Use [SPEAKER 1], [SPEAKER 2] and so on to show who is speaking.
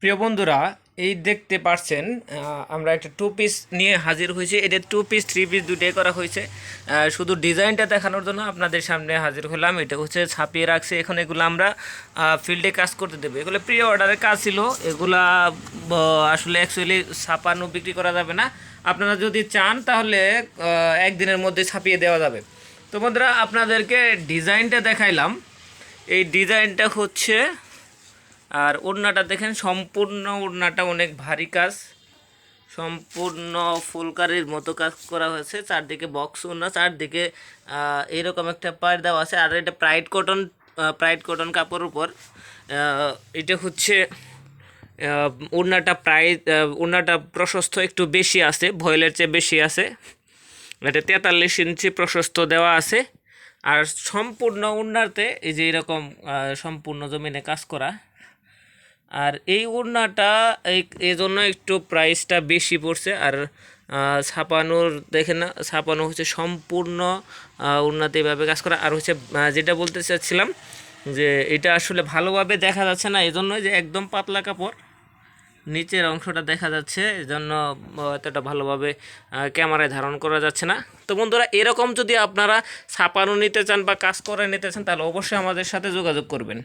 [SPEAKER 1] প্রিয় বন্ধুরা, এই দেখতে পারছেন আমরা একটা টু পিস নিয়ে হাজির হয়েছি। এটা টু পিস থ্রি পিস দুটাই করা হয়েছে। শুধু ডিজাইনটা দেখানোর জন্য আপনাদের সামনে হাজির হলাম। এটা হচ্ছে ছাপিয়ে রাখছে। এখন এগুলো আমরা ফিল্ডে কাজ করতে দেবো। এগুলো প্রি অর্ডারের কাজ ছিল। এগুলা আসলে অ্যাকচুয়ালি ছাপানো বিক্রি করা যাবে না। আপনারা যদি চান, তাহলে একদিনের মধ্যে ছাপিয়ে দেওয়া যাবে। তো বন্ধুরা, আপনাদেরকে ডিজাইনটা দেখাইলাম। এই ডিজাইনটা হচ্ছে আর ওড়নাটা দেখেন, সম্পূর্ণ ওড়নাটা অনেক ভারী কাজ। সম্পূর্ণ ফুলকারির মতো কাজ করা হয়েছে। চারদিকে বক্স ওড়না, চারদিকে এরকম একটা পাড় দেওয়া আছে। আর এটা প্রাইড কটন প্রাইড কটন কাপড়ের উপর। এটা হচ্ছে ওড়নাটা প্রায় ওড়নাটা প্রশস্ত একটু বেশি আছে, ভয়েলের চেয়ে বেশি আছে। এটা তেতাল্লিশ ইঞ্চি প্রশস্ত দেওয়া আছে। আর সম্পূর্ণ উন্নাতে এই যে এরকম সম্পূর্ণ জমিনে কাজ করা আর এই ওড়নাটা এই এজন্য একটু প্রাইসটা বেশি পড়ছে। আর ছাপানোর দেখেন না, ছাপানো হচ্ছে সম্পূর্ণ ওড়নাতে এভাবে কাজ করা। আর হচ্ছে যেটা বলতে চাচ্ছিলাম যে এটা আসলে ভালোভাবে দেখা যাচ্ছে না, এজন্য যে একদম পাতলা কাপড়, নিচের অংশটা দেখা যাচ্ছে, এজন্য এতটা ভালোভাবে ক্যামেরায় ধারণ করা যাচ্ছে না। তো বন্ধুরা, এরকম যদি আপনারা ছাপানো নিতে চান বা কাজ করে নিতে চান, তাহলে অবশ্যই আমাদের সাথে যোগাযোগ করবেন।